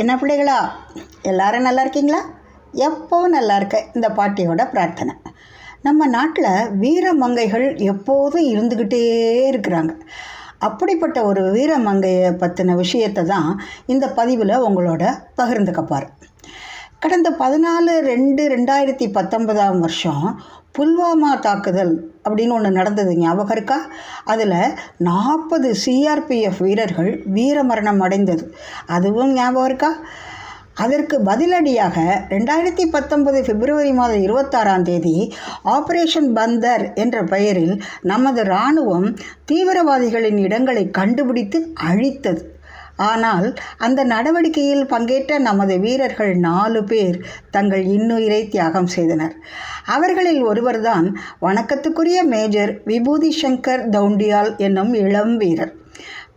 என்ன பிள்ளைகளா? எல்லாரும் நல்லா இருக்கீங்களா? எப்போவும் நல்லா இருக்க இந்த பாட்டியோட பிரார்த்தனை. நம்ம நாட்டில் வீரமங்கைகள் எப்போதும் இருந்துக்கிட்டே இருக்கிறாங்க. அப்படிப்பட்ட ஒரு வீரமங்கையை பற்றின விஷயத்தை தான் இந்த பதிவில் உங்களோட பகிர்ந்துக்கப்பார் கடந்த பதினாலு ரெண்டு ரெண்டாயிரத்தி பத்தொன்பதாம் வருஷம் புல்வாமா தாக்குதல் அப்படின்னு ஒன்று நடந்தது. ஞாபகம் இருக்கா? அதில் நாற்பது சிஆர்பிஎஃப் வீரர்கள் வீரமரணம் அடைந்தது. அதுவும் ஞாபகம் இருக்கா? அதற்கு பதிலடியாக ரெண்டாயிரத்தி பத்தொன்பது பிப்ரவரி மாதம் இருபத்தாறாம் தேதி ஆபரேஷன் பந்தர் என்ற பெயரில் நமது இராணுவம் தீவிரவாதிகளின் இடங்களை கண்டுபிடித்து அழித்தது. ஆனால் அந்த நடவடிக்கையில் பங்கேற்ற நமது வீரர்கள் நாலு பேர் தங்கள் இன்னுயிரை தியாகம் செய்தனர். அவர்களில் ஒருவர்தான் வணக்கத்துக்குரிய மேஜர் விபூதி சங்கர் தவுண்டியால் என்னும் இளம் வீரர்.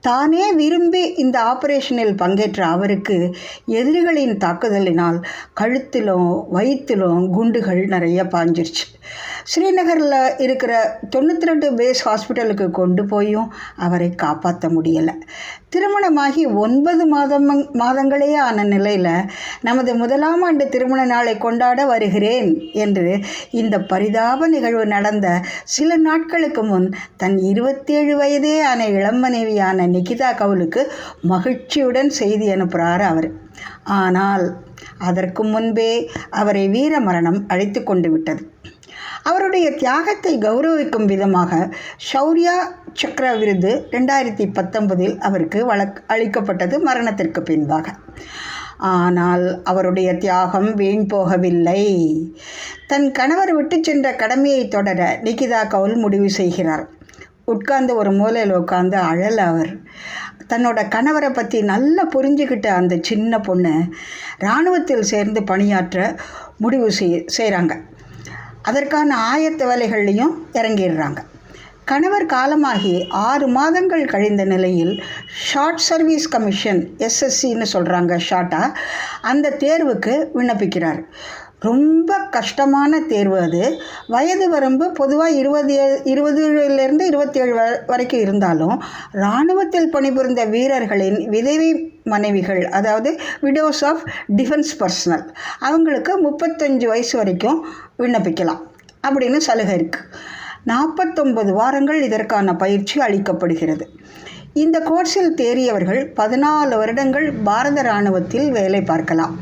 தானே விரும்பி இந்த ஆபரேஷனில் பங்கேற்ற அவருக்கு எதிரிகளின் தாக்குதலினால் கழுத்திலும் வயிற்றிலும் குண்டுகள் நிறைய பாஞ்சிருச்சு. ஸ்ரீநகரில் இருக்கிற தொண்ணூற்றி ரெண்டு பேஸ் ஹாஸ்பிட்டலுக்கு கொண்டு போயும் அவரை காப்பாற்ற முடியலை. திருமணமாகி ஒன்பது மாதம் மாதங்களே ஆன நிலையில் நமது முதலாம் ஆண்டு திருமண நாளை கொண்டாட வருகிறேன் என்று இந்த பரிதாப நிகழ்வு நடந்த சில நாட்களுக்கு முன் தன் இருபத்தேழு வயதே ஆன இளம் மனைவியான நிகிதா கவுலுக்கு மகிழ்ச்சியுடன் செய்தி அனுப்புகிறார் அவர். ஆனால் அதற்கு முன்பே அவரை வீர மரணம் அழைத்து கொண்டு விட்டது. அவருடைய தியாகத்தை கௌரவிக்கும் விதமாக ஷௌர்யா சக்ர விருது ரெண்டாயிரத்தி பத்தொன்பதில் அவருக்கு வழக் அளிக்கப்பட்டது மரணத்திற்கு பின்பாக. ஆனால் அவருடைய தியாகம் வீண் போகவில்லை. தன் கணவர் விட்டு சென்ற கடமையை தொடர நிகிதா கவுல் முடிவு செய்கிறார். உட்கார்ந்து ஒரு மூலையில் உட்கார்ந்து அழல் அவர். தன்னோட கணவரை பற்றி நல்லா புரிஞ்சுக்கிட்ட அந்த சின்ன பொண்ணு இராணுவத்தில் சேர்ந்து பணியாற்ற முடிவு செய் செய்கிறாங்க அதற்கான ஆயத்த வேலைகள்லையும் இறங்கிடுறாங்க. கணவர் காலமாகி ஆறு மாதங்கள் கழிந்த நிலையில் ஷார்ட் சர்வீஸ் கமிஷன் எஸ்எஸ்சின்னு சொல்கிறாங்க ஷார்ட்டாக அந்த தேர்வுக்கு விண்ணப்பிக்கிறார். ரொம்ப கஷ்டமான தேர்வு அது. வயது வரம்பு பொதுவாக இருபது இருபதுலேருந்து இருபத்தேழு வ வரைக்கும் இருந்தாலும் இராணுவத்தில் பணிபுரிந்த வீரர்களின் விதவை மனைவிகள் அதாவது விடோஸ் ஆஃப் டிஃபென்ஸ் பர்சனல் அவங்களுக்கு முப்பத்தஞ்சு வயசு வரைக்கும் விண்ணப்பிக்கலாம் அப்படின்னு சலுகை இருக்குது நாற்பத்தொம்பது வாரங்கள் இதற்கான பயிற்சி அளிக்கப்படுகிறது. இந்த கோர்ஸில் தேறியவர்கள் பதினாலு வருடங்கள் பாரத இராணுவத்தில் வேலை பார்க்கலாம்.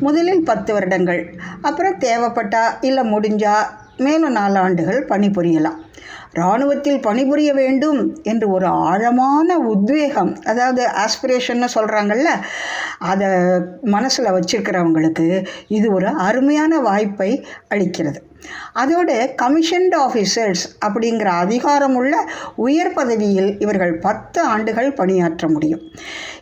முதலில் பத்து வருடங்கள். அப்புறம் தேவைப்பட்டா இல்லை முடிஞ்சா மேலும் நாலு ஆண்டுகள் பணிபுரியலாம். இராணுவத்தில் பணிபுரிய வேண்டும் என்று ஒரு ஆழமான உத்வேகம் அதாவது ஆஸ்பிரேஷன்னு சொல்கிறாங்கல்ல அதை மனசில் வச்சிருக்கிறவங்களுக்கு இது ஒரு அருமையான வாய்ப்பை அளிக்கிறது. அதோடு கமிஷன்ட் ஆஃபீஸர்ஸ் அப்படிங்கிற அதிகாரமுள்ள உயர் பதவியில் இவர்கள் பத்து ஆண்டுகள் பணியாற்ற முடியும்.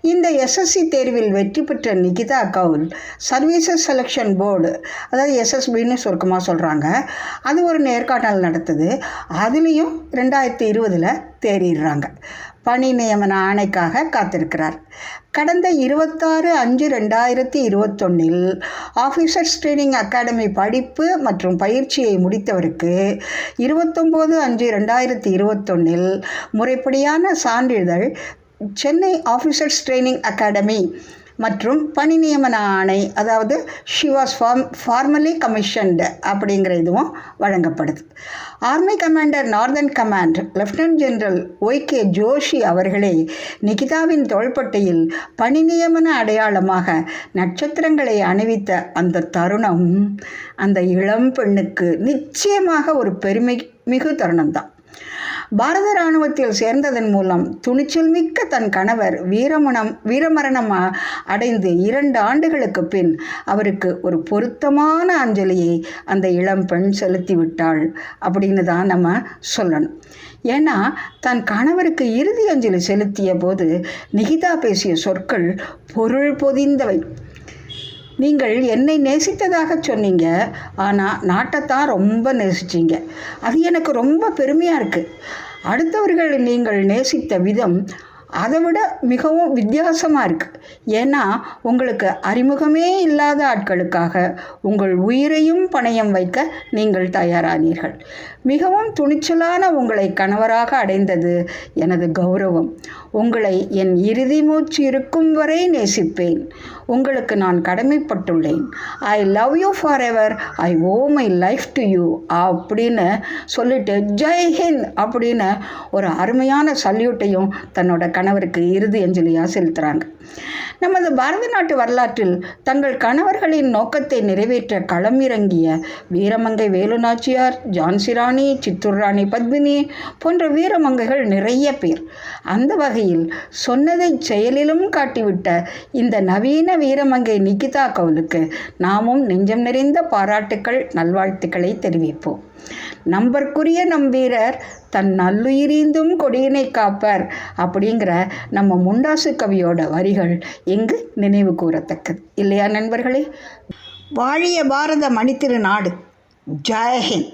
இந்த எஸ்எஸ்சி தேர்வில் வெற்றி பெற்ற Nikita Kaul services selection board அதாவது எஸ்எஸ்பின்னு சுருக்கமாக சொல்கிறாங்க அது ஒரு நேர்காணல் நடத்துது. அதுலேயும் ரெண்டாயிரத்தி இருபதில் தேறிடுறாங்க. பணி நியமன ஆணைக்காக காத்திருக்கிறார். கடந்த இருபத்தாறு அஞ்சு ரெண்டாயிரத்தி இருபத்தொன்னில் ஆஃபீஸர்ஸ் ட்ரைனிங் அகாடமி படிப்பு மற்றும் பயிற்சியை முடித்தவருக்கு இருபத்தொம்போது அஞ்சு ரெண்டாயிரத்தி இருபத்தொன்னில் முறைப்படியான சான்றிதழ் சென்னை ஆஃபீஸர்ஸ் ட்ரைனிங் அகாடமி மற்றும் பணி நியமன ஆணை அதாவது she was form formally commissioned அப்படிங்கிற இதுவும் வழங்கப்படுது. Army commander northern command lieutenant general Y K Joshi அவர்களே நிகிதாவின் தோள்பட்டையில் பணி நியமன அடையாளமாக நட்சத்திரங்களை அணிவித்த அந்த தருணம் அந்த இளம் பெண்ணுக்கு நிச்சயமாக ஒரு பெருமை மிகு தருணம்தான். பாரத இராணுவத்தில் சேர்ந்ததன் மூலம் துணிச்சல் மிக்க தன் கணவர் வீரமணம் வீரமரணம் அடைந்து இரண்டு ஆண்டுகளுக்கு பின் அவருக்கு ஒரு பொருத்தமான அஞ்சலியை அந்த இளம் பெண் செலுத்தி விட்டாள் அப்படின்னு தான் நம்ம சொல்லணும். ஏன்னா தன் கணவருக்கு இறுதி அஞ்சலி செலுத்திய போது நிகிதா பேசிய சொற்கள் பொருள் பொதிந்தவை. நீங்கள் என்னை நேசித்ததாக சொன்னீங்க ஆனால் நாட்டைத்தான் ரொம்ப நேசிச்சிங்க. அது எனக்கு ரொம்ப பெருமையாக இருக்குது அடுத்தவர்கள் நீங்கள் நேசித்த விதம் அதை விட மிகவும் வித்தியாசமாக இருக்குது ஏன்னா உங்களுக்கு அறிமுகமே இல்லாத ஆட்களுக்காக உங்கள் உயிரையும் பணயம் வைக்க நீங்கள் தயாரானீர்கள். மிகவும் துணிச்சலான உங்களை கணவராக அடைந்தது எனது கௌரவம். உங்களை என் இறுதி மூச்சு இருக்கும் வரை நேசிப்பேன். உங்களுக்கு நான் கடமைப்பட்டுள்ளேன். I love you forever I owe my life to you அப்படின்னு சொல்லிட்டு ஜெய் ஹிந்த் அப்படின்னு ஒரு அருமையான சல்யூட்டையும் தன்னோட கணவருக்கு இறுதி அஞ்சலியாக செலுத்துகிறாங்க நமது பாரத நாட்டு வரலாற்றில் தங்கள் கணவர்களின் நோக்கத்தை நிறைவேற்ற களமிறங்கிய வீரமங்கை வேலுநாச்சியார் ஜான்சி ராணி சித்தூர் ராணி பத்மினி போன்ற வீரமங்கைகள் நிறைய பேர். அந்த வகையில் சொன்னதை செயலிலும் காட்டிவிட்ட இந்த நவீன வீரமங்கை நிகிதா கவுலுக்கு நாமும் நெஞ்சம் நிறைந்த பாராட்டுக்கள் நல்வாழ்த்துக்களை தெரிவிப்போம். நம்பர்க்குரிய நம் வீரர் தன் நல்லுயிரீந்தும் கொடியினை காப்பர் அப்படிங்கிற நம்ம முண்டாசு கவியோட வரிகள் இங்கு நினைவு கூறத்தக்கது. இல்லையா நண்பர்களே? வாழிய பாரத மணித்திரு நாடு ஜெயஹிந்த்